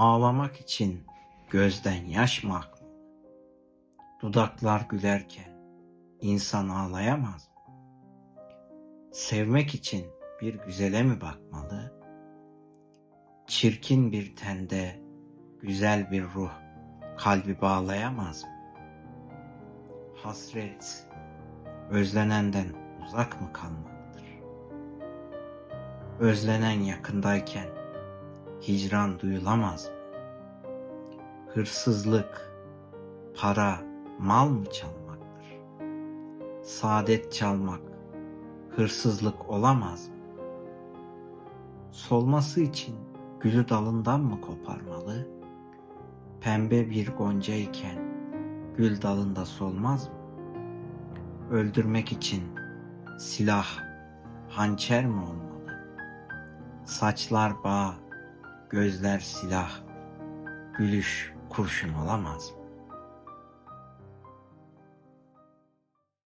Ağlamak için gözden yaş mı akmalı? Dudaklar gülerken insan ağlayamaz mı? Sevmek için bir güzele mi bakmalı? Çirkin bir tende güzel bir ruh kalbi bağlayamaz mı? Hasret özlenenden uzak mı kalmaktır? Özlenen yakındayken hicran duyulamaz mı? Hırsızlık, para, mal mı çalmaktır? Saadet çalmak, hırsızlık olamaz mı? Solması için gülü dalından mı koparmalı? Pembe bir gonca iken gül dalında solmaz mı? Öldürmek için silah, hançer mi olmalı? Saçlar bağ, gözler silah, gülüş kurşun olamaz mı?